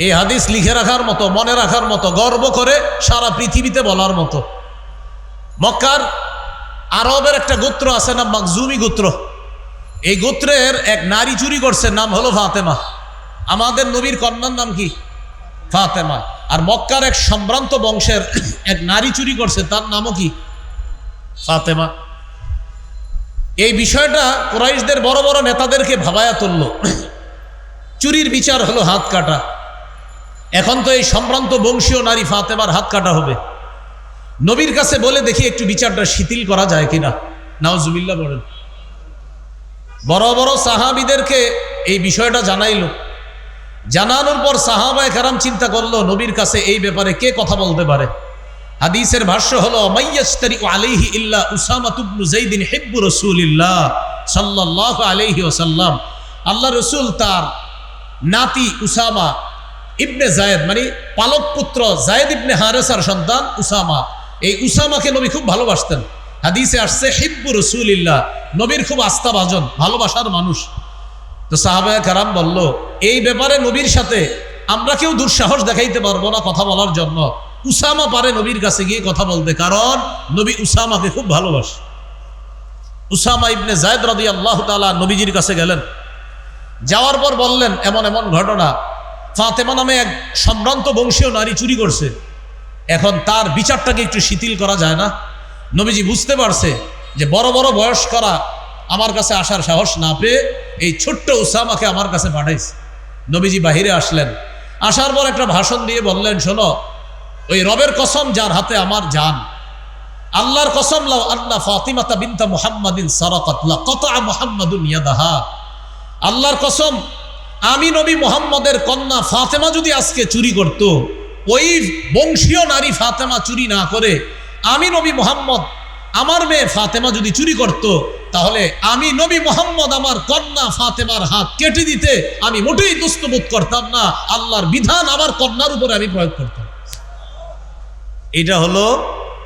এই হাদিস লিখে রাখার মতো, মনে রাখার মতো, গর্ব করে সারা পৃথিবীতে বলার মতো। মক্কার আরবের একটা গোত্র আছে, নাম মাকজুমি গোত্র। এই গোত্রের এক নারী চুরি করছে, নাম হলো ফাতেমা। আমাদের নবীর কন্যার নাম কি? ফাতেমা। আর মক্কার এক সম্ভ্রান্ত বংশের এক নারী চুরি করছে, তার নামও কি? ফাতেমা। এই বিষয়টা কোরাইশদের বড় বড় নেতাদেরকে ভাবায়া তুলল। চুরির বিচার হলো হাত কাটা। এখন তো এই সম্ভ্রান্ত বংশীয় নারী ফাতেমার হাত কাটা হবে। নবীর কাছে বলে দেখি একটু বিচারটা শিথিল করা যায় কিনা। নাওজুবিল্লা বলেন। বড় বড় সাহাবিদেরকে এই বিষয়টা জানাইল। জানানোর পর সাহাবায় কারাম চিন্তা করল, নবীর কাছে এই ব্যাপারে কে কথা বলতে পারে? হাদিসের ভাষ্য হলো মাইয়াস্তারি আলাইহি ইল্লা উসামা তুবনু জাইদিন হিব্বু রাসূলিল্লাহ সাল্লাল্লাহু আলাইহি ওয়াসাল্লাম। আল্লাহ রসুল তার নাতি উসামা ইবনে জায়েদ মানে পালক পুত্র জায়েদ ইবনে হারেসার সন্তান উসামা। এই উসামাকে নবী খুব ভালোবাসতেন। হাদিসে আসছে, হিব্বু রসুলিল্লাহ নবীর খুব আস্থাভাজন, ভালোবাসার মানুষ। তো সাহাবায় কারাম বলল, এই ব্যাপারে নবীর সাথে আমরা কেউ দুঃসাহস দেখাইতে পারব না কথা বলার জন্য। উসামা পারে নবীর কাছে গিয়ে কথা বলতে, কারণ নবী উসামাকে খুব ভালোবাসে। উসামা ইবনে জায়দ রাদি আল্লাহ তালা নবীজির কাছে গেলেন। যাওয়ার পর বললেন, এমন এমন ঘটনা ফাতেমা নামে এক সম্ভ্রান্ত বংশীয় নারী চুরি করছে। এখন তার বিচারটাকে একটু শিথিল করা যায় না? নবীজি বুঝতে পারছে যে বড় বড় বয়স করা আমার কাছে আসার সাহস না পেয়ে এই ছোট্ট উসামাকে আমার কাছে পাঠাইছে। নবীজি বাহিরে আসলেন। আসার পর একটা ভাষণ দিয়ে বললেন, শোনো, ওই রবের কসম যার হাতে আমার জান। আল্লাহর কসম লাও আল্লাহ ফাতিমাতা বিনতা মুহাম্মাদিন সারাকাত লা কতা মুহাম্মাদুন ইয়াদাহা। আল্লাহর কসম আমি নবী মোহাম্মদের কন্যা ফাতেমা যদি আজকে চুরি করত, ওই বংশীয় নারী ফাতেমা চুরি না করে, আমি নবী মোহাম্মদ, আমার মেয়ে ফাতেমা যদি চুরি করত, তাহলে আমি নবী মোহাম্মদ, আমার কন্যা ফাতেমার হাত কেটে দিতে আমি মোটেই দুস্তবোধ করতাম না। আল্লাহর বিধান আমার কন্যার উপরে আমি প্রয়োগ করতাম। এটা হলো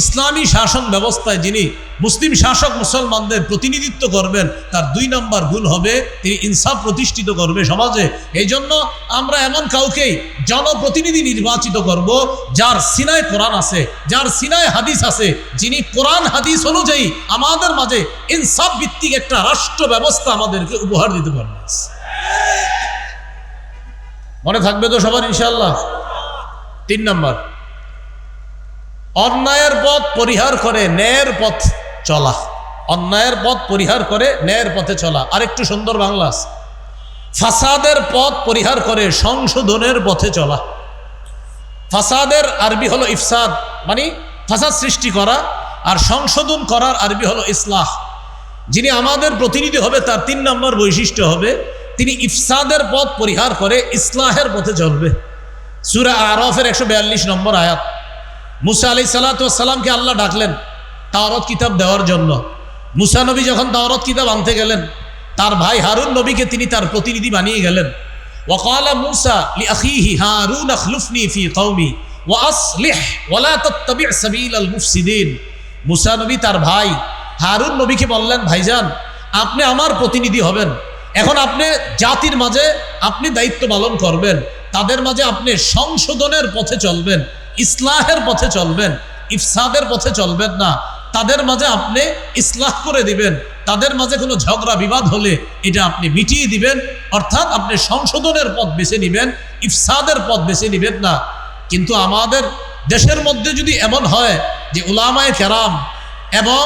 ইসলামী শাসন ব্যবস্থায় যিনি মুসলিম শাসক মুসলমানদের প্রতিনিধিত্ব করবেন, তার দুই নম্বর গুণ হবে, তিনি ইনসাফ প্রতিষ্ঠিত করবে সমাজে। এই জন্য আমরা এমন কাউকেই জনপ্রতিনিধি নির্বাচিত করব, যার সিনায় কোরআন আছে, যার সিনায় হাদিস আছে, যিনি কোরআন হাদিস অনুযায়ী আমাদের মাঝে ইনসাফ ভিত্তিক একটা রাষ্ট্র ব্যবস্থা আমাদেরকে উপহার দিতে পারবে। মনে থাকবে তো সবার ইনশাল্লাহ তিন নম্বর। অন্যায়ের পথ পরিহার করে ন্যায়ের পথ চলা। অন্যায়ের পথ পরিহার করে ন্যায়ের পথে চলা। আরেকটু সুন্দর বাংলা। ফাসাদের পথ পরিহার করে সংশোধনের পথে চলা। ফাসাদের আরবি হলো ইফসাদ মানে ফাসাদ সৃষ্টি করা আর সংশোধন করার আরবি হলো ইসলাহ। যিনি আমাদের প্রতিনিধি হবে, তার তিন নম্বর বৈশিষ্ট্য হবে, তিনি ইফসাদের পথ পরিহার করে ইসলাহের পথে চলবে। সুরা আরফের একশো বিয়াল্লিশ নম্বর আয়াত। মুসা আলি সাল্লাতামকে আল্লাহ ডাকলেন তাওরত কিতাব দেওয়ার জন্য। মুসা নবী যখন তাওরত কিতাব আনতে গেলেন, তার ভাই হারুন নবীকে তিনি তার প্রতিনিধি বানিয়ে গেলেন। ওয়াকালা মুসা লি আখিহি হারুন আখলুফনি ফি কওমি ওয়া আসলিহ ওয়ালা তাত্তাবি' সাবিলাল মুফসিদিন। মুসা নবী তার ভাই হারুন নবীকে বললেন, ভাইজান, আপনি আমার প্রতিনিধি হবেন। এখন আপনি জাতির মাঝে আপনি দায়িত্ব পালন করবেন। তাদের মাঝে আপনি সংশোধনের পথে চলবেন। ইসলাহের পথে চলবেন, ইফসাদের পথে চলবেন না। তাদের মাঝে আপনি ইসলাহ করে দিবেন, তাদের মাঝে কোনো ঝগড়া বিবাদ হলে এটা আপনি মিটিয়ে দিবেন, অর্থাৎ আপনি সংশোধনের পথ বেছে নেবেন, ইফসাদের পথ বেছে নেবেন না। কিন্তু আমাদের দেশের মধ্যে যদি এমন হয় যে উলামায় কেরাম এবং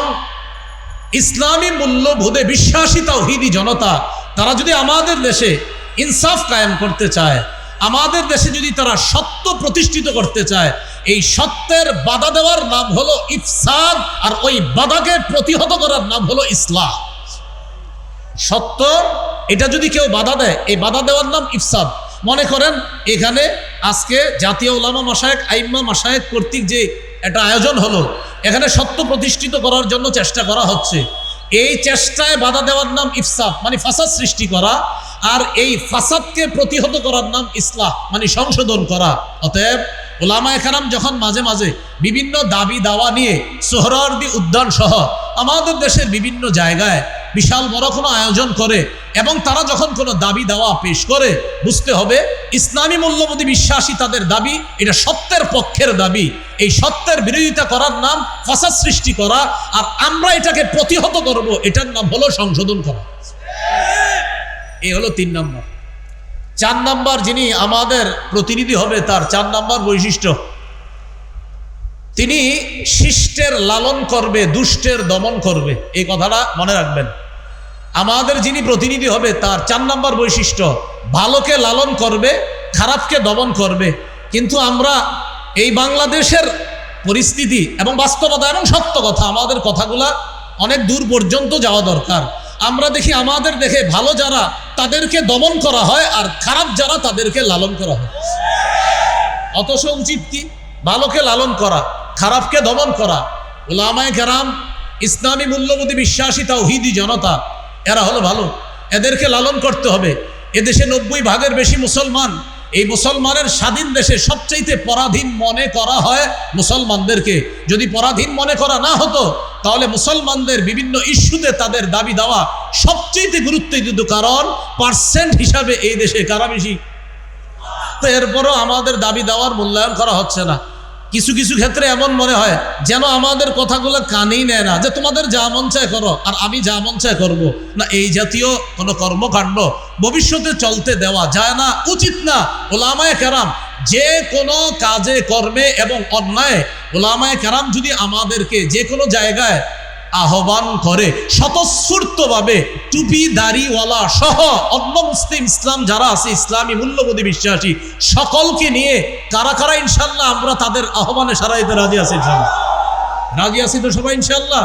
ইসলামী মূল্যবোধে বিশ্বাসী তাওহিদি জনতা, তারা যদি আমাদের দেশে ইনসাফ কায়েম করতে চায় আমাদের দেশে যদি তারা সত্য প্রতিষ্ঠিত করতে চায়, এই সত্যের বাধা দেওয়ার নাম হলো ইফসাদ, আর ওই বাধাকে প্রতিহত করার নাম হলো ইসলাম। সত্য, এটা যদি কেউ বাধা দেয়, এই বাধা দেওয়ার নাম ইফসাদ। মনে করেন, এখানে আজকে জাতীয় ওলামা মাসায়েক আইম্মা মাসায়েক কর্তৃক যে একটা আয়োজন হলো, এখানে সত্য প্রতিষ্ঠিত করার জন্য চেষ্টা করা হচ্ছে। এই চেষ্টায় বাধা দেওয়ার নাম ইফসাদ মানে ফাসাদ সৃষ্টি করা। আর এই ফাসাদকে প্রতিহত করার নাম ইসলাম মানে সংশোধন করা। অতএব ওলামায় কারাম যখন মাঝে মাঝে বিভিন্ন দাবি দাওয়া নিয়ে সোহরাওয়ার্দী উদ্যান সহ আমাদের দেশের বিভিন্ন জায়গায় বিশাল বড় কোনো আয়োজন করে এবং তারা যখন কোনো দাবি দাওয়া পেশ করে, বুঝতে হবে ইসলামী মূল্যবোধী বিশ্বাসী তাদের দাবি, এটা সত্যের পক্ষের দাবি। এই সত্যের বিরোধিতা করার নাম ফাসাদ সৃষ্টি করা, আর আমরা এটাকে প্রতিহত করব, এটার নাম হলো সংশোধন করা। এই হলো তিন নম্বর। চার নম্বর যিনি আমাদের প্রতিনিধি হবে, তার চার নম্বর বৈশিষ্ট্য। তিনি শিষ্টের লালন করবে, দুষ্টের দমন করবে, এই কথাটা মনে রাখবেন। আমাদের যিনি প্রতিনিধি হবে, তার চার নম্বর বৈশিষ্ট্য, ভালোকে লালন করবে, খারাপকে দমন করবে। কিন্তু আমরা এই বাংলাদেশের পরিস্থিতি এবং বাস্তবতা এবং সত্য কথা, আমাদের কথাগুলা অনেক দূর পর্যন্ত যাওয়া দরকার। আমরা দেখি আমাদের দেখে ভালো যারা তাদেরকে দমন করা হয় আর খারাপ যারা তাদেরকে লালন করা হয়। অথচ উচিত কি? ভালোকে লালন করা, খারাপকে দমন করা। ওলামায় কেরাম ইসলামী মূল্যবোধী বিশ্বাসী তাওহিদি জনতা, এরা হলো ভালো। এদেরকে লালন করতে হবে। এদেশে নব্বই ভাগের বেশি মুসলমান এই মুসলমানের স্বাধীন দেশে সবচাইতে পরাধীন মনে করা হয় মুসলমানদেরকে। যদি পরাধীন মনে করা না হতো, তাহলে মুসলমানদের বিভিন্ন ইস্যুতে তাদের দাবি দেওয়া সবচেয়ে গুরুত্ব দিত কারণ পার্সেন্ট হিসাবে এই দেশে কারা বেশি তো এরপরও আমাদের দাবি দেওয়ার মূল্যায়ন করা হচ্ছে না। কিছু কিছু ক্ষেত্রে এমন মনে হয় যেন আমাদের কথাগুলো কানেই নেয় না, যে তোমাদের যা মন চায় করো, আর আমি যা মন চায় করব। না, এই জাতীয় কোনো কর্মকাণ্ড ভবিষ্যতে চলতে দেওয়া যায় না, উচিত না। ওলামায় কেরাম যে কোনো কাজে, কর্মে এবং অন্যায়, ওলামায় কেরাম যদি আমাদেরকে যে কোনো জায়গায় আহ্বান করে স্বতঃস্ফূর্তভাবে টুপি দাড়িওয়ালা সহ অন্য মুসলিম ইসলাম যারা আছে, ইসলামী মূল্যবোধী বিশ্বাসী, সকলকে নিয়ে কারা কারা ইনশাল্লাহ আমরা তাদের আহ্বানে সারা দিতে রাজি আছি রাজি আছি তো সবাই ইনশাল্লাহ?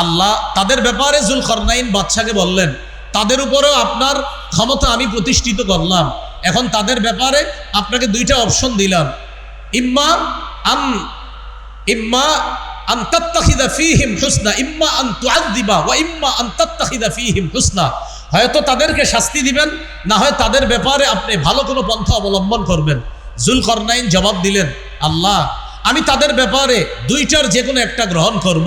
আল্লাহ তাদের ব্যাপারে জুল করনাইন বাদশাকে বললেন, তাদের উপরেও আপনার ক্ষমতা আমি প্রতিষ্ঠিত করলাম। এখন তাদের ব্যাপারে আপনাকে দুইটা অপশন দিলাম। ইম্মা আম ইম্মা হয়তো তাদেরকে শাস্তি দিবেন, না হয় তাদের ব্যাপারে আপনি ভালো কোনো পন্থা অবলম্বন করবেন। জুলকরনাইন জবাব দিলেন, আল্লাহ, আমি তাদের ব্যাপারে দুইটার যে কোনো একটা গ্রহণ করব।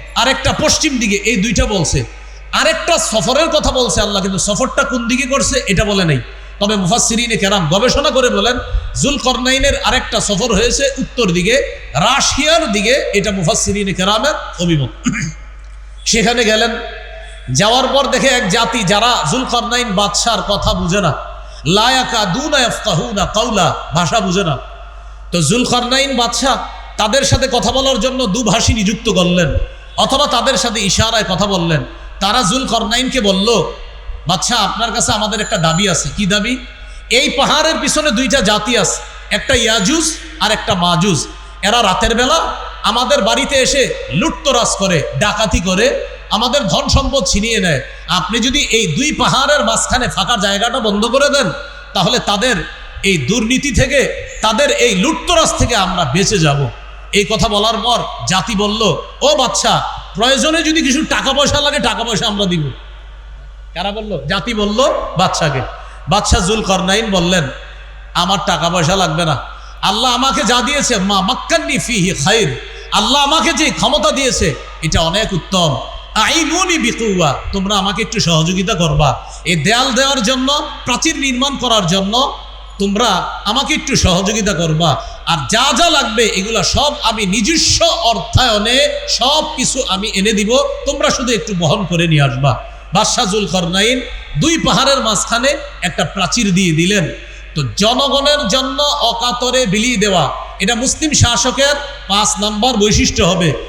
আরেকটা পশ্চিম দিকে, এই দুইটা বলছে। আরেকটা সফরের কথা বলছে আল্লাহ, কিন্তু সফরটা কোন দিকে করছে এটা বলে নাই। তবে মুফাসিরিনে কেরাম গবেষণা করে বলেন জুল করনাইনের আরেকটা সফর হয়েছে উত্তর দিকে, রাশিয়ার দিকে, এটা মুফাসিরিনে কেরামের অভিমত সেখানে গেলেন, যাওয়ার পর দেখে এক জাতি যারা জুলকারনাইন বাদশার কথা বুঝে না লায়াকা দুনা ইফকাহুনা কাউলা ভাষা বুঝে না। তো জুলকারনাইন বাদশাহ তাদের সাথে কথা বলার জন্য দুভাষী নিযুক্ত করলেন। অথবা তাদের সাথে ইশারায় কথা বললেন। তারা জুল করনাইনকে বলল বাচ্চা আপনার কাছে আমাদের একটা দাবি আছে। কি দাবি? এই পাহাড়ের পিছনে দুইটা জাতি আছে, একটা ইয়াজুজ আর একটা মাজুজ। এরা রাতের বেলা আমাদের বাড়িতে এসে লুটতরাজ করে, ডাকাতি করে আমাদের ধন সম্পদ ছিনিয়ে নেয়। আপনি যদি এই দুই পাহাড়ের মাঝখানে ফাঁকা জায়গাটা বন্ধ করে দেন, তাহলে তাদের এই দুর্নীতি থেকে, তাদের এই লুটতরাজ থেকে আমরা বেঁচে যাব। এই কথা বলার পর জাতি বলল, ও বাচ্চা প্রয়োজনে যদি কিছু টাকা পয়সা লাগে টাকা পয়সা আমরা দিব। কারা বলল? জাতি বলল বাচ্চাকে বাচ্চা জুল করনাইন বললেন, আমার টাকা পয়সা লাগবে না। আল্লাহ আমাকে যা দিয়েছে, মা মাক্কান্নি ফিহি খাইর। আল্লাহ আমাকে যে ক্ষমতা দিয়েছে, এটা অনেক উত্তম। আইনুনি বিকুয়া তোমরা আমাকে একটু সহযোগিতা করবা। এই দেয়াল দেওয়ার জন্য, প্রাচীর নির্মাণ করার জন্য তোমরা আমাকে একটু সহযোগিতা করবা। আর যা যা লাগবে, এগুলা সব আমি নিজস্ব অর্থায়নে সব কিছু আমি এনে দিব। তোমরা শুধু একটু বহন করে নিয়ে আসবা। বাদশাহুল করনাইন দুই পাহাড়ের মাঝখানে একটা প্রাচীর দিয়ে দিলেন। তো জনগণের জন্য অকাতরে বিলিয়ে দেওয়া। এটা মুসলিম শাসকের পাঁচ নাম্বার বৈশিষ্ট্য হবে।